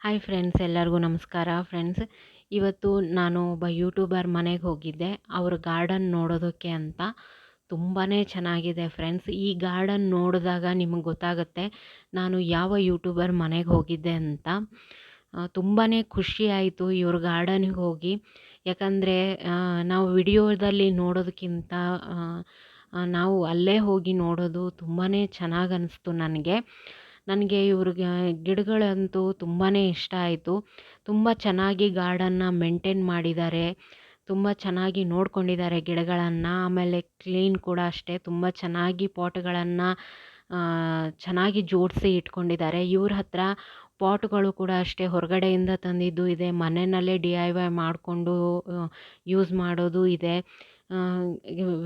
Hi friends ಎಲ್ಲರಿಗೂ ನಮಸ್ಕಾರ. Friends ಇವತ್ತು ನಾನು ಒಬ್ಬ ಯೂಟ್ಯೂಬರ್ ಮನೆಗೆ ಹೋಗಿದ್ದೆ. ಅವ್ರ ಗಾರ್ಡನ್ ನೋಡೋದಕ್ಕೆ ಅಂತ ತುಂಬಾ ಚೆನ್ನಾಗಿದೆ ಫ್ರೆಂಡ್ಸ್ ಈ ಗಾರ್ಡನ್ ನೋಡಿದಾಗ ನಿಮಗೆ ಗೊತ್ತಾಗುತ್ತೆ, ನಾನು ಯಾವ ಯೂಟ್ಯೂಬರ್ ಮನೆಗೆ ಹೋಗಿದ್ದೆ ಅಂತ. ತುಂಬಾ ಖುಷಿ ಆಯಿತು ಇವ್ರ ಗಾರ್ಡನಿಗೆ ಹೋಗಿ. ಯಾಕಂದರೆ ನಾವು ವಿಡಿಯೋದಲ್ಲಿ ನೋಡೋದಕ್ಕಿಂತ ನಾವು ಅಲ್ಲೇ ಹೋಗಿ ನೋಡೋದು ತುಂಬಾ ಚೆನ್ನಾಗಿ ಅನ್ನಿಸ್ತು ನನಗೆ. ನನಗೆ ಇವ್ರಿಗೆ ಗಿಡಗಳಂತೂ ತುಂಬಾ ಇಷ್ಟ ಆಯಿತು. ತುಂಬ ಚೆನ್ನಾಗಿ ಗಾರ್ಡನ್ನ ಮೇಂಟೈನ್ ಮಾಡಿದ್ದಾರೆ. ತುಂಬ ಚೆನ್ನಾಗಿ ನೋಡ್ಕೊಂಡಿದ್ದಾರೆ ಗಿಡಗಳನ್ನು. ಆಮೇಲೆ ಕ್ಲೀನ್ ಕೂಡ ಅಷ್ಟೇ. ತುಂಬ ಚೆನ್ನಾಗಿ ಪಾಟ್ಗಳನ್ನು ಚೆನ್ನಾಗಿ ಜೋಡಿಸಿ ಇಟ್ಕೊಂಡಿದ್ದಾರೆ. ಇವ್ರ ಹತ್ರ ಪಾಟ್ಗಳು ಕೂಡ ಅಷ್ಟೇ ಹೊರಗಡೆಯಿಂದ ತಂದಿದ್ದು ಇದೆ. ಮನೆಯಲ್ಲೇ ಡಿ ಐ ವೈ ಮಾಡಿಕೊಂಡು ಯೂಸ್ ಮಾಡೋದು ಇದೆ.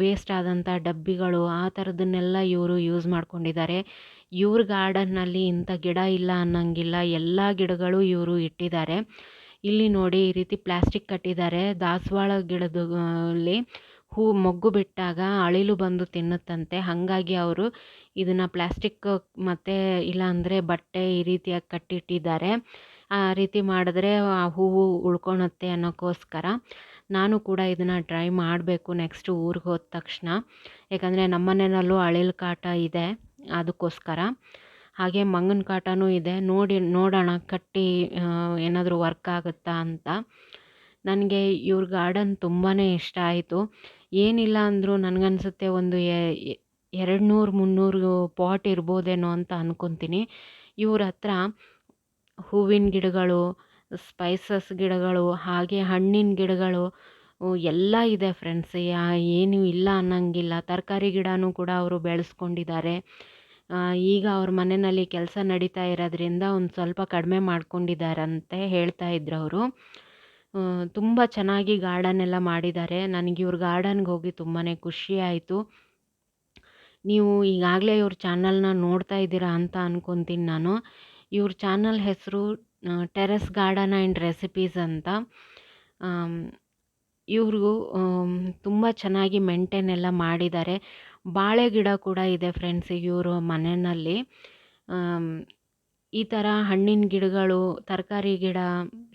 ವೇಸ್ಟ್ ಆದಂಥ ಡಬ್ಬಿಗಳು ಆ ಥರದನ್ನೆಲ್ಲ ಇವರು ಯೂಸ್ ಮಾಡ್ಕೊಂಡಿದ್ದಾರೆ. ಇವ್ರ ಗಾರ್ಡನ್ನಲ್ಲಿ ಇಂಥ ಗಿಡ ಇಲ್ಲ ಅನ್ನೋಂಗಿಲ್ಲ, ಎಲ್ಲ ಗಿಡಗಳು ಇವರು ಇಟ್ಟಿದ್ದಾರೆ. ಇಲ್ಲಿ ನೋಡಿ ಈ ರೀತಿ ಪ್ಲಾಸ್ಟಿಕ್ ಕಟ್ಟಿದ್ದಾರೆ. ದಾಸವಾಳ ಗಿಡದಲ್ಲಿ ಹೂ ಮೊಗ್ಗು ಬಿಟ್ಟಾಗ ಅಳಿಲು ಬಂದು ತಿನ್ನುತ್ತಂತೆ. ಹಾಗಾಗಿ ಅವರು ಇದನ್ನು ಪ್ಲಾಸ್ಟಿಕ್ ಮತ್ತು ಇಲ್ಲಾಂದರೆ ಬಟ್ಟೆ ಈ ರೀತಿಯಾಗಿ ಕಟ್ಟಿಟ್ಟಿದ್ದಾರೆ. ಆ ರೀತಿ ಮಾಡಿದ್ರೆ ಆ ಹೂವು ಉಳ್ಕೊಳತ್ತೆ ಅನ್ನೋಕ್ಕೋಸ್ಕರ ನಾನು ಕೂಡ ಇದನ್ನು ಟ್ರೈ ಮಾಡಬೇಕು ನೆಕ್ಸ್ಟ್ ಊರಿಗೆ ಹೋದ ತಕ್ಷಣ. ಯಾಕಂದರೆ ನಮ್ಮ ಮನೆಯಲ್ಲೂ ಅಳಿಲು ಕಾಟ ಇದೆ. ಅದಕ್ಕೋಸ್ಕರ. ಹಾಗೆ ಮಂಗನ ಕಾಟನೂ ಇದೆ. ನೋಡಿ, ನೋಡೋಣ ಕಟ್ಟಿ ಏನಾದರೂ ವರ್ಕ್ ಆಗುತ್ತಾ ಅಂತ. ನನಗೆ ಇವ್ರ ಗಾರ್ಡನ್ ತುಂಬಾ ಇಷ್ಟ ಆಯಿತು. ಏನಿಲ್ಲ ಅಂದರೂ ನನಗನ್ಸುತ್ತೆ ಒಂದು ಎರಡು ನೂರು ಮುನ್ನೂರು ಪಾಟ್ ಇರ್ಬೋದೇನೋ ಅಂತ ಅಂದ್ಕೊತೀನಿ ಇವ್ರ ಹತ್ರ ಹೂವಿನ ಗಿಡಗಳು, ಸ್ಪೈಸಸ್ ಗಿಡಗಳು, ಹಾಗೆ ಹಣ್ಣಿನ ಗಿಡಗಳು ಎಲ್ಲ ಇದೆ ಫ್ರೆಂಡ್ಸ್. ಏನೂ ಇಲ್ಲ ಅನ್ನೋಂಗಿಲ್ಲ. ತರಕಾರಿ ಗಿಡನೂ ಕೂಡ ಅವರು ಬೆಳೆಸ್ಕೊಂಡಿದ್ದಾರೆ. ಈಗ ಅವ್ರ ಮನೆಯಲ್ಲಿ ಕೆಲಸ ನಡೀತಾ ಇರೋದ್ರಿಂದ ಒಂದು ಸ್ವಲ್ಪ ಕಡಿಮೆ ಮಾಡ್ಕೊಂಡಿದ್ದಾರಂತೆ ಹೇಳ್ತಾ ಇದ್ರು ಅವರು. ತುಂಬ ಚೆನ್ನಾಗಿ ಗಾರ್ಡನ್ ಎಲ್ಲ ಮಾಡಿದ್ದಾರೆ. ನನಗೆ ಇವ್ರ ಗಾರ್ಡನ್ಗೆ ಹೋಗಿ ತುಂಬಾ ಖುಷಿ ಆಯಿತು. ನೀವು ಈಗಾಗಲೇ ಇವ್ರ ಚಾನಲ್ನ ನೋಡ್ತಾ ಇದ್ದೀರಾ ಅಂತ ಅಂದ್ಕೊತೀನಿ ನಾನು. ಇವ್ರ ಚಾನಲ್ ಹೆಸರು ಟೆರೆಸ್ ಗಾರ್ಡನ್ ಆ್ಯಂಡ್ ರೆಸಿಪೀಸ್ ಅಂತ. ಇವರು ತುಂಬ ಚೆನ್ನಾಗಿ ಮೇಂಟೇನ್ ಎಲ್ಲ ಮಾಡಿದ್ದಾರೆ. ಬಾಳೆ ಗಿಡ ಕೂಡ ಇದೆ ಫ್ರೆಂಡ್ಸ್ ಇವರು ಮನೆಯಲ್ಲಿ. ಈ ಥರ ಹಣ್ಣಿನ ಗಿಡಗಳು, ತರಕಾರಿ ಗಿಡ,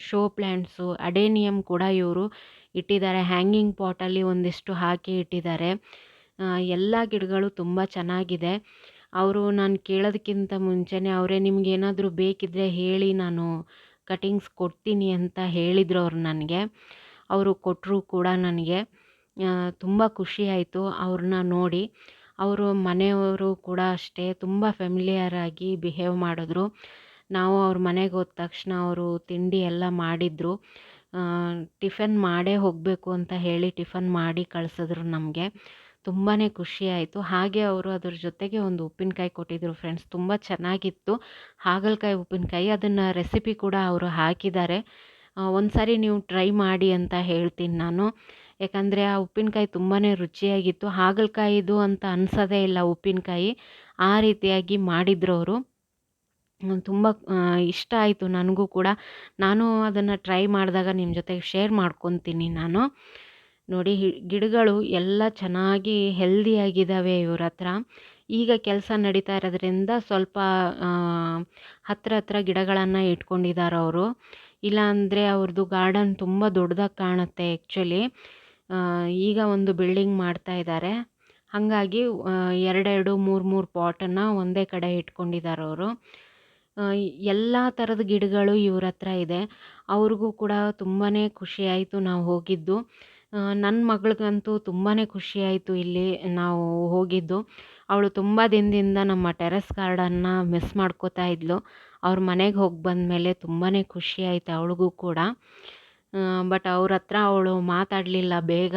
ಶೋ ಪ್ಲ್ಯಾಂಟ್ಸು ಅಡೇನಿಯಮ್ ಕೂಡ ಇವರು ಇಟ್ಟಿದ್ದಾರೆ. ಹ್ಯಾಂಗಿಂಗ್ ಪಾಟಲ್ಲಿ ಒಂದಿಷ್ಟು ಹಾಕಿ ಇಟ್ಟಿದ್ದಾರೆ. ಎಲ್ಲ ಗಿಡಗಳು ತುಂಬ ಚೆನ್ನಾಗಿದೆ. ಅವರು ನಾನು ಕೇಳೋದಕ್ಕಿಂತ ಮುಂಚೆನೇ ಅವರೇ ನಿಮಗೇನಾದರೂ ಬೇಕಿದ್ದರೆ ಹೇಳಿ ನಾನು ಕಟಿಂಗ್ಸ್ ಕೊಡ್ತೀನಿ ಅಂತ ಹೇಳಿದರು ಅವ್ರು ನನಗೆ. ಅವರು ಕೊಟ್ಟರು ಕೂಡ ನನಗೆ ತುಂಬ ಖುಷಿ ಆಯಿತು ಅವ್ರನ್ನ ನೋಡಿ. ಅವರು ಮನೆಯವರು ಕೂಡ ಅಷ್ಟೇ ತುಂಬ ಫೆಮಿಲಿಯರ್ ಆಗಿ ಬಿಹೇವ್ ಮಾಡಿದ್ರು. ನಾವು ಅವ್ರ ಮನೆಗೆ ಹೋದ ತಕ್ಷಣ ಅವರು ತಿಂಡಿ ಎಲ್ಲ ಮಾಡಿದರು. ಟಿಫನ್ ಮಾಡೇ ಹೋಗಬೇಕು ಅಂತ ಹೇಳಿ ಟಿಫನ್ ಮಾಡಿ ಕಳಿಸಿದ್ರು ನಮಗೆ. ತುಂಬಾ ಖುಷಿ ಆಯಿತು. ಹಾಗೆ ಅವರು ಅದ್ರ ಜೊತೆಗೆ ಒಂದು ಉಪ್ಪಿನಕಾಯಿ ಕೊಟ್ಟಿದ್ದರು ಫ್ರೆಂಡ್ಸ್ ತುಂಬ ಚೆನ್ನಾಗಿತ್ತು. ಹಾಗಲಕಾಯಿ ಉಪ್ಪಿನಕಾಯಿ, ಅದನ್ನು ರೆಸಿಪಿ ಕೂಡ ಅವರು ಹಾಕಿದ್ದಾರೆ. ಒಂದು ಸಾರಿ ನೀವು ಟ್ರೈ ಮಾಡಿ ಅಂತ ಹೇಳ್ತೀನಿ ನಾನು. ಯಾಕಂದರೆ ಆ ಉಪ್ಪಿನಕಾಯಿ ತುಂಬಾ ರುಚಿಯಾಗಿತ್ತು. ಹಾಗಲಕಾಯಿದು ಅಂತ ಅನ್ಸೋದೇ ಇಲ್ಲ ಉಪ್ಪಿನಕಾಯಿ. ಆ ರೀತಿಯಾಗಿ ಮಾಡಿದ್ರು ಅವರು. ತುಂಬ ಇಷ್ಟ ಆಯಿತು ನನಗೂ ಕೂಡ. ನಾನು ಅದನ್ನು ಟ್ರೈ ಮಾಡಿದಾಗ ನಿಮ್ಮ ಜೊತೆಗೆ ಶೇರ್ ಮಾಡ್ಕೊತೀನಿ ನಾನು. ನೋಡಿ ಗಿಡಗಳು ಎಲ್ಲ ಚೆನ್ನಾಗಿ ಹೆಲ್ದಿಯಾಗಿದ್ದಾವೆ ಇವ್ರ ಹತ್ರ. ಈಗ ಕೆಲಸ ನಡೀತಾ ಇರೋದ್ರಿಂದ ಸ್ವಲ್ಪ ಹತ್ರ ಹತ್ರ ಗಿಡಗಳನ್ನು ಇಟ್ಕೊಂಡಿದ್ದಾರೆ ಅವರು. ಇಲ್ಲಾಂದರೆ ಅವ್ರದ್ದು ಗಾರ್ಡನ್ ತುಂಬ ದೊಡ್ಡದಾಗಿ ಕಾಣುತ್ತೆ ಆ್ಯಕ್ಚುಲಿ ಈಗ ಒಂದು ಬಿಲ್ಡಿಂಗ್ ಮಾಡ್ತಾ ಇದ್ದಾರೆ ಹಾಗಾಗಿ ಎರಡೆರಡು, ಮೂರು ಮೂರು ಪಾಟನ್ನು ಒಂದೇ ಕಡೆ ಇಟ್ಕೊಂಡಿದ್ದಾರೆ ಅವರು. ಎಲ್ಲ ಥರದ ಗಿಡಗಳು ಇವ್ರ ಹತ್ರ ಇದೆ. ಅವ್ರಿಗೂ ಕೂಡ ತುಂಬಾ ಖುಷಿ ಆಯಿತು ನಾವು ಹೋಗಿದ್ದು. ನನ್ನ ಮಗಳಿಗಂತೂ ತುಂಬಾ ಖುಷಿ ಆಯಿತು ಇಲ್ಲಿ ನಾವು ಹೋಗಿದ್ದು. ಅವಳು ತುಂಬ ದಿನದಿಂದ ನಮ್ಮ ಟೆರೆಸ್ ಗಾರ್ಡನ್ನ ಮಿಸ್ ಮಾಡ್ಕೋತಾ ಇದ್ಲು. ಅವ್ರ ಮನೆಗೆ ಹೋಗಿ ಬಂದಮೇಲೆ ತುಂಬಾ ಖುಷಿ ಆಯಿತು ಅವಳಿಗೂ ಕೂಡ. ಬಟ್ ಅವ್ರ ಹತ್ರ ಅವಳು ಮಾತಾಡಲಿಲ್ಲ ಬೇಗ.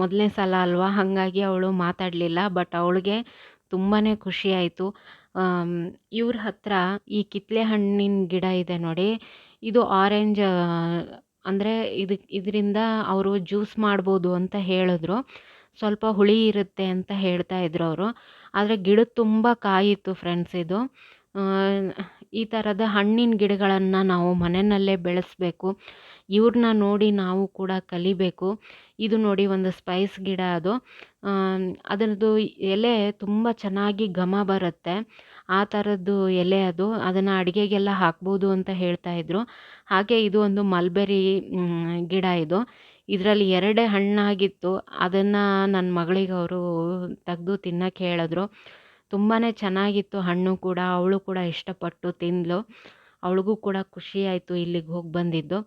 ಮೊದಲನೇ ಸಲ ಅಲ್ವಾ? ಹಾಗಾಗಿ ಅವಳು ಮಾತಾಡಲಿಲ್ಲ, ಬಟ್ ಅವಳಿಗೆ ತುಂಬಾ ಖುಷಿ ಆಯಿತು. ಇವ್ರ ಹತ್ರ ಈ ಕಿತ್ತಳೆ ಹಣ್ಣಿನ ಗಿಡ ಇದೆ ನೋಡಿ. ಇದು ಆರೆಂಜ್ ಅಂದರೆ ಇದು, ಇದರಿಂದ ಅವರು ಜ್ಯೂಸ್ ಮಾಡ್ಬೋದು ಅಂತ ಹೇಳಿದ್ರು. ಸ್ವಲ್ಪ ಹುಳಿ ಇರುತ್ತೆ ಅಂತ ಹೇಳ್ತಾ ಇದ್ರು ಅವರು. ಆದರೆ ಗಿಡ ತುಂಬ ಕಾಯಿತ್ತು ಫ್ರೆಂಡ್ಸ್ ಇದು. ಈ ಥರದ ಹಣ್ಣಿನ ಗಿಡಗಳನ್ನು ನಾವು ಮನೆಯಲ್ಲೇ ಬೆಳೆಸಬೇಕು. ಇವ್ರನ್ನ ನೋಡಿ ನಾವು ಕೂಡ ಕಲಿಬೇಕು. ಇದು ನೋಡಿ ಒಂದು ಸ್ಪೈಸ್ ಗಿಡ ಅದು. ಅದರದ್ದು ಎಲೆ ತುಂಬ ಚೆನ್ನಾಗಿ ಘಮ ಬರುತ್ತೆ. ಆ ಥರದ್ದು ಎಲೆ ಅದು. ಅದನ್ನು ಅಡುಗೆಗೆಲ್ಲ ಹಾಕ್ಬೋದು ಅಂತ ಹೇಳ್ತಾ ಇದ್ರು. ಹಾಗೆ ಇದು ಒಂದು ಮಲ್ಬೆರಿ ಗಿಡ ಇದು. ಇದರಲ್ಲಿ ಎರಡೇ ಹಣ್ಣಾಗಿತ್ತು. ಅದನ್ನು ನನ್ನ ಮಗಳಿಗೆ ಅವರು ತೆಗೆದು ತಿನ್ನೋಕ್ಕೆ ಹೇಳಿದ್ರು. ತುಂಬಾ ಚೆನ್ನಾಗಿತ್ತು ಹಣ್ಣು ಕೂಡ. ಅವಳು ಕೂಡ ಇಷ್ಟಪಟ್ಟು ತಿಂದಳು ಅವಳಿಗೂ ಕೂಡ ಖುಷಿ ಆಯಿತು ಇಲ್ಲಿಗೆ ಹೋಗಿ ಬಂದಿದ್ದು.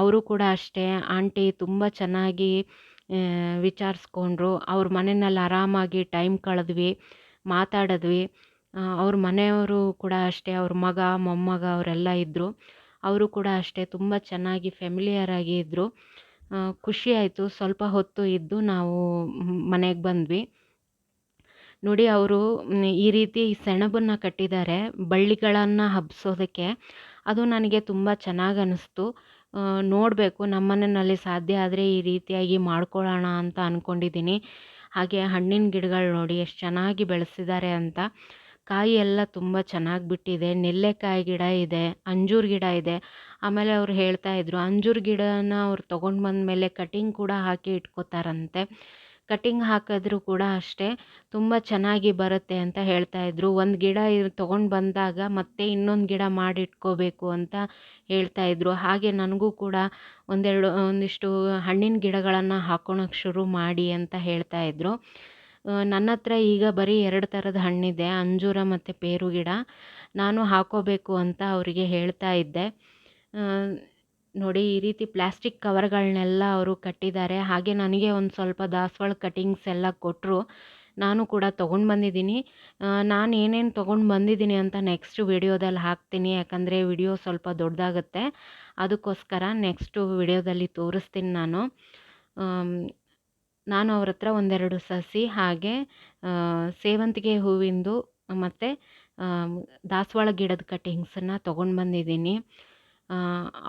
ಅವರು ಕೂಡ ಅಷ್ಟೇ. ಆಂಟಿ ತುಂಬ ಚೆನ್ನಾಗಿ ವಿಚಾರಿಸ್ಕೊಂಡ್ರು. ಅವ್ರ ಮನೆಯಲ್ಲಿ ಆರಾಮಾಗಿ ಟೈಮ್ ಕಳೆದ್ವಿ, ಮಾತಾಡಿದ್ವಿ. ಅವ್ರ ಮನೆಯವರು ಕೂಡ ಅಷ್ಟೇ. ಅವ್ರ ಮಗ, ಮೊಮ್ಮಗ ಅವರೆಲ್ಲ ಇದ್ದರು ಅವರು ಕೂಡ ಅಷ್ಟೇ. ತುಂಬ ಚೆನ್ನಾಗಿ ಫ್ಯಾಮಿಲಿಯರಾಗಿ ಇದ್ದರು ಖುಷಿ ಆಯಿತು. ಸ್ವಲ್ಪ ಹೊತ್ತು ಇದ್ದು ನಾವು ಮನೆಗೆ ಬಂದ್ವಿ. ನೋಡಿ ಅವರು ಈ ರೀತಿ ಸೆಣಬನ್ನು ಕಟ್ಟಿದ್ದಾರೆ ಬಳ್ಳಿಗಳನ್ನು ಹಬ್ಬಿಸೋದಕ್ಕೆ ಅದು ನನಗೆ ತುಂಬ ಚೆನ್ನಾಗಿ ಅನ್ನಿಸ್ತು ನೋಡಬೇಕು, ನಮ್ಮ ಮನೆಯಲ್ಲಿ ಸಾಧ್ಯ ಆದರೆ ಈ ರೀತಿಯಾಗಿ ಮಾಡ್ಕೊಳ್ಳೋಣ ಅಂತ ಅಂದ್ಕೊಂಡಿದ್ದೀನಿ ಹಾಗೆ ಹಣ್ಣಿನ ಗಿಡಗಳು ನೋಡಿ, ಎಷ್ಟು ಚೆನ್ನಾಗಿ ಬೆಳೆಸಿದ್ದಾರೆ ಅಂತ. ಕಾಯಿ ಎಲ್ಲ ತುಂಬ ಚೆನ್ನಾಗಿ ಬಿಟ್ಟಿದೆ. ನೆಲ್ಲೆಕಾಯಿ ಗಿಡ ಇದೆ, ಅಂಜೂರ ಗಿಡ ಇದೆ. ಆಮೇಲೆ ಅವ್ರು ಹೇಳ್ತಾ ಇದ್ರು, ಅಂಜೂರ ಗಿಡನ ಅವ್ರು ತೊಗೊಂಡು ಬಂದಮೇಲೆ ಕಟಿಂಗ್ ಕೂಡ ಹಾಕಿ ಇಟ್ಕೋತಾರಂತೆ. ಕಟಿಂಗ್ ಹಾಕಿದ್ರು ಕೂಡ ಅಷ್ಟೇ ತುಂಬ ಚೆನ್ನಾಗಿ ಬರುತ್ತೆ ಅಂತ ಹೇಳ್ತಾ ಇದ್ರು. ಒಂದು ಗಿಡ ತೊಗೊಂಡು ಬಂದಾಗ ಮತ್ತೆ ಇನ್ನೊಂದು ಗಿಡ ಮಾಡಿ ಇಟ್ಕೋಬೇಕು ಅಂತ ಹೇಳ್ತಾ ಇದ್ರು. ಹಾಗೆ ನನಗೂ ಕೂಡ ಒಂದೆರಡು, ಒಂದಿಷ್ಟು ಹಣ್ಣಿನ ಗಿಡಗಳನ್ನು ಹಾಕೊಳಕ್ಕೆ ಶುರು ಮಾಡಿ ಅಂತ ಹೇಳ್ತಾ ಇದ್ರು. ನನ್ನ ಹತ್ರ ಈಗ ಬರೀ ಎರಡು ಥರದ ಹಣ್ಣಿದೆ, ಅಂಜೂರ ಮತ್ತು ಪೇರು ಗಿಡ. ನಾನು ಹಾಕೋಬೇಕು ಅಂತ ಅವರಿಗೆ ಹೇಳ್ತಾ ಇದ್ದೆ. ನೋಡಿ, ಈ ರೀತಿ ಪ್ಲಾಸ್ಟಿಕ್ ಕವರ್ಗಳನ್ನೆಲ್ಲ ಅವರು ಕಟ್ಟಿದ್ದಾರೆ. ಹಾಗೆ ನನಗೆ ಒಂದು ಸ್ವಲ್ಪ ದಾಸವಾಳ ಕಟಿಂಗ್ಸ್ ಎಲ್ಲ ಕೊಟ್ಟರು. ನಾನು ಕೂಡ ತೊಗೊಂಡು ಬಂದಿದ್ದೀನಿ. ನಾನು ಏನೇನು ತೊಗೊಂಡು ಬಂದಿದ್ದೀನಿ ಅಂತ ನೆಕ್ಸ್ಟ್ ವಿಡಿಯೋದಲ್ಲಿ ಹಾಕ್ತೀನಿ. ಯಾಕಂದರೆ ವಿಡಿಯೋ ಸ್ವಲ್ಪ ದೊಡ್ಡದಾಗುತ್ತೆ. ಅದಕ್ಕೋಸ್ಕರ ನೆಕ್ಸ್ಟು ವಿಡಿಯೋದಲ್ಲಿ ತೋರಿಸ್ತೀನಿ ನಾನು. ನಾನು ಅವ್ರ ಹತ್ರ ಒಂದೆರಡು ಸಸಿ, ಹಾಗೆ ಸೇವಂತಿಗೆ ಹೂವಿಂದು ಮತ್ತು ದಾಸವಾಳ ಗಿಡದ ಕಟ್ಟಿಂಗ್ಸನ್ನು ತೊಗೊಂಡು ಬಂದಿದ್ದೀನಿ.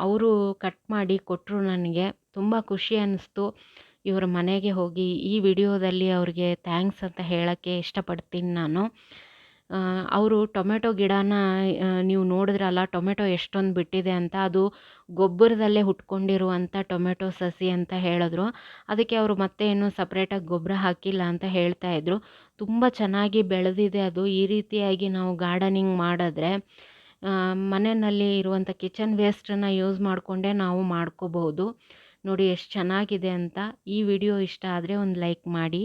ಅವರು ಕಟ್ ಮಾಡಿ ಕೊಟ್ಟರು ನನಗೆ. ತುಂಬ ಖುಷಿ ಅನ್ನಿಸ್ತು ಇವರ ಮನೆಗೆ ಹೋಗಿ ಈ ವಿಡಿಯೋದಲ್ಲಿ ಅವ್ರಿಗೆ ಥ್ಯಾಂಕ್ಸ್ ಅಂತ ಹೇಳೋಕ್ಕೆ ಇಷ್ಟಪಡ್ತೀನಿ ನಾನು. ಅವರು ಟೊಮೆಟೊ ಗಿಡನ ನೀವು ನೋಡಿದ್ರಲ್ಲ, ಟೊಮೆಟೊ ಎಷ್ಟೊಂದು ಬಿಟ್ಟಿದೆ ಅಂತ, ಅದು ಗೊಬ್ಬರದಲ್ಲೇ ಹುಟ್ಕೊಂಡಿರುವಂಥ ಟೊಮೆಟೊ ಸಸಿ ಅಂತ ಹೇಳಿದ್ರು. ಅದಕ್ಕೆ ಅವರು ಮತ್ತೆ ಏನು ಸಪ್ರೇಟಾಗಿ ಗೊಬ್ಬರ ಹಾಕಿಲ್ಲ ಅಂತ ಹೇಳ್ತಾ ಇದ್ರು. ತುಂಬ ಚೆನ್ನಾಗಿ ಬೆಳೆದಿದೆ ಅದು. ಈ ರೀತಿಯಾಗಿ ನಾವು ಗಾರ್ಡನಿಂಗ್ ಮಾಡಿದ್ರೆ ಮನೆಯಲ್ಲಿ ಇರುವಂಥ ಕಿಚನ್ ವೇಸ್ಟನ್ನು ಯೂಸ್ ಮಾಡಿಕೊಂಡೇ ನಾವು ಮಾಡ್ಕೋಬಹುದು. ನೋಡಿ, ಎಷ್ಟು ಚೆನ್ನಾಗಿದೆ ಅಂತ. ಈ ವಿಡಿಯೋ ಇಷ್ಟ ಆದರೆ ಒಂದು ಲೈಕ್ ಮಾಡಿ.